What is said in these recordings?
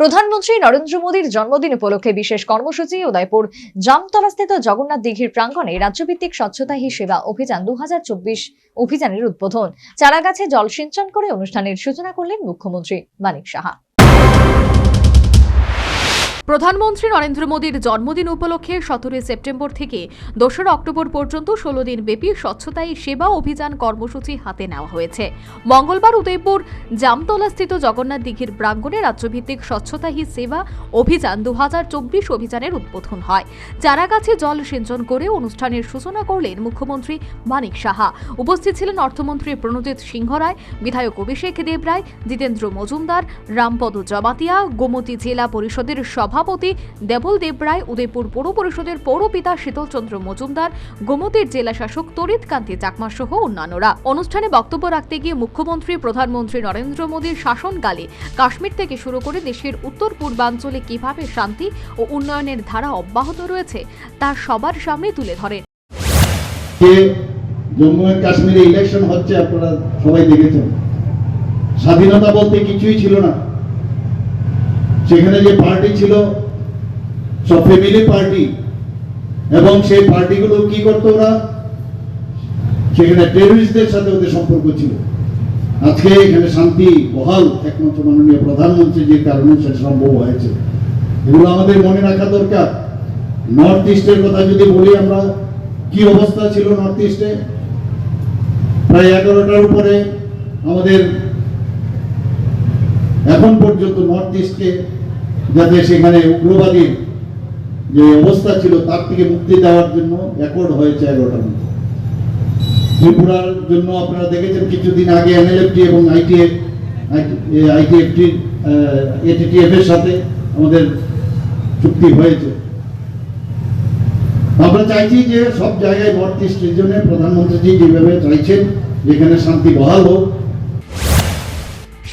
প্রধানমন্ত্রী নরেন্দ্র মোদীর জন্মদিন উপলক্ষে বিশেষ কর্মসূচি উদয়পুর জামতলাস্থিত জগন্নাথ দিঘির প্রাঙ্গণে রাজ্যভিত্তিক স্বচ্ছতা হি সেবা অভিযান দু হাজার চব্বিশ অভিযানের উদ্বোধন। চারাগাছে জল সিঞ্চন করে অনুষ্ঠানের সূচনা করলেন মুখ্যমন্ত্রী মানিক সাহা। প্রধানমন্ত্রী নরেন্দ্র মোদীর জন্মদিন উপলক্ষে সতেরোই সেপ্টেম্বর থেকে দোসরা অক্টোবর পর্যন্ত ষোলো দিন ব্যাপী স্বচ্ছতাই সেবা অভিযান কর্মসূচি হাতে নেওয়া হয়েছে। মঙ্গলবার উদয়পুর জামতলাস্থিত জগন্নাথ দিঘির প্রাঙ্গণে রাজ্যভিত্তিক স্বচ্ছতা হি সেবা অভিযান দু হাজার চব্বিশ অভিযানের উদ্বোধন হয়। চারাগাছে জল সিঞ্চন করে অনুষ্ঠানের সূচনা করলেন মুখ্যমন্ত্রী মানিক সাহা। উপস্থিত ছিলেন অর্থমন্ত্রী প্রণজিৎ সিংহ রায়, বিধায়ক অভিষেক দেবরায়, জিতেন্দ্র মজুমদার, রামপদ জমাতিয়া, গোমতী জেলা পরিষদের সভাপতি দেবল দেবরায়, উদয়পুর পৌর পরিষদের পৌরপিতা শীতলচন্দ্র মজুমদার, গোমতীর জেলা শাসক তরিত কান্তি চাকমা সহ অন্যান্যরা। অনুষ্ঠানে বক্তব্য রাখতে গিয়ে মুখ্যমন্ত্রী, প্রধানমন্ত্রী নরেন্দ্র মোদীর শাসনকালে কাশ্মীর থেকে শুরু করে দেশের উত্তর পূর্বাঞ্চলে কীভাবে শান্তি ও উন্নয়নের ধারা অব্যাহত রয়েছে, তা সবার সামনে তুলে ধরেন। জম্মু এন্ড কাশ্মীরে ইলেকশন হচ্ছে আপনারা সবাই দেখেছেন। স্বাধীনতা বলতে কিছুই ছিল না। সেখানে যে পার্টি ছিল, সব ফ্যামিলি পার্টি এবং সেই পার্টিগুলো কি করতো ওরা? সেখানে টেররিস্টদের সাথে ওদের সম্পর্ক ছিল। আজকে এখানে শান্তি বহাল, একমাত্র মাননীয় প্রধানমন্ত্রী যে কারণে সেটা সম্ভব হয়েছে। এগুলো আমাদের মনে রাখা দরকার। নর্থ ইস্টের কথা যদি বলি আমরা, কি অবস্থা ছিল নর্থ ইস্টে প্রায় এগারোটার উপরে আমাদের এখন পর্যন্ত নর্থ ইস্টকে যাতে সেখানে উগ্রবাদীর যে অবস্থা ছিল, তার থেকে মুক্তি দেওয়ার জন্য অ্যাকর্ড হয়েছে এগারোটার মধ্যে। ত্রিপুরার জন্য আপনারা দেখেছেন, কিছুদিন আগে এনএলএফটি এবং আইটিএফ আইটিএফটি এটিটিএফ এর সাথে আমাদের চুক্তি হয়েছে। আমরা চাইছি যে সব জায়গায় নর্থ ইস্ট রিজনে প্রধানমন্ত্রীজি যেভাবে চাইছেন, যেখানে শান্তি বহাল হোক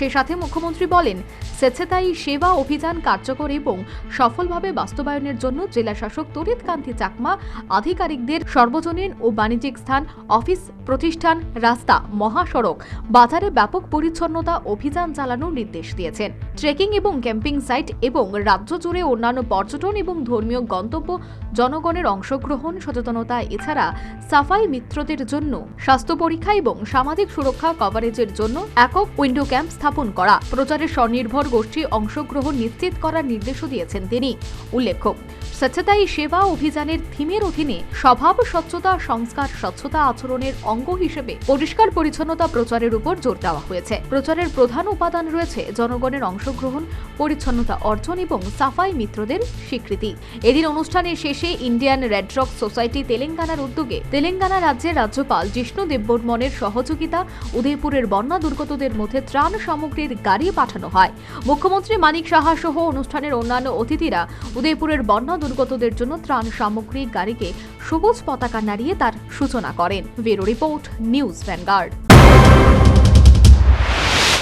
সে সাথে মুখ্যমন্ত্রী বলেন স্বেচ্ছাতায়ী সেবা অভিযান কার্যকর এবং সফলভাবে বাস্তবায়নের জন্য জেলা শাসক তরিত কান্তি চাকমা, আধিকারিকদের সর্বজনীন ও বাণিজ্যিক স্থান, অফিস, প্রতিষ্ঠান, রাস্তা, মহাসড়ক, বাজারে ব্যাপক পরিচ্ছন্নতা অভিযান চালানোর নির্দেশ দিয়েছেন। ট্রেকিং এবং ক্যাম্পিং সাইট এবং রাজ্য জুড়ে অন্যান্য পর্যটন এবং ধর্মীয় গন্তব্য জনগণের অংশগ্রহণ, সচেতনতা, এছাড়া সাফাই মিত্রদের জন্য স্বাস্থ্য পরীক্ষা এবং সামাজিক সুরক্ষা কভারেজের জন্য একক উইন্ডো ক্যাম্প স্থাপন করা। প্রচারে স্বনির্ভর গোষ্ঠী অংশগ্রহণ নিশ্চিত করার নির্দেশও দিয়েছেন তিনি। উল্লেখ্য স্বচ্ছতাই সেবা অভিযানের থিমের অধীনে স্বভাব স্বচ্ছতা, সংস্কার স্বচ্ছতা আচরণের অঙ্গ হিসেবে পরিষ্কার পরিচ্ছন্নতা প্রচারের উপর জোর দেওয়া হয়েছে। প্রচারের প্রধান উপাদান রয়েছে জনগণের অংশগ্রহণ, পরিচ্ছন্নতা অর্জন এবং সাফাই মিত্রদের স্বীকৃতি। এদিন অনুষ্ঠানের শেষে ইন্ডিয়ান রেডরক সোসাইটি তেলেঙ্গানার উদ্যোগে তেলেঙ্গানা রাজ্যের রাজ্যপাল জিষ্ণু দেববর্মনের সহযোগিতা, উদয়পুরের বন্যা দুর্গতদের মধ্যে ত্রাণ সামগ্রীর গাড়ি পাঠানো হয়। মুখ্যমন্ত্রী মানিক সাহা সহ অনুষ্ঠানের অন্যান্য অতিথিরা উদয়পুরের বন্যা দুর্গতদের জন্য ত্রাণ সামগ্রী, গাড়িকে সবুজ পতাকা নাড়িয়ে তার সূচনা করেন। Bureau report, news Vanguard.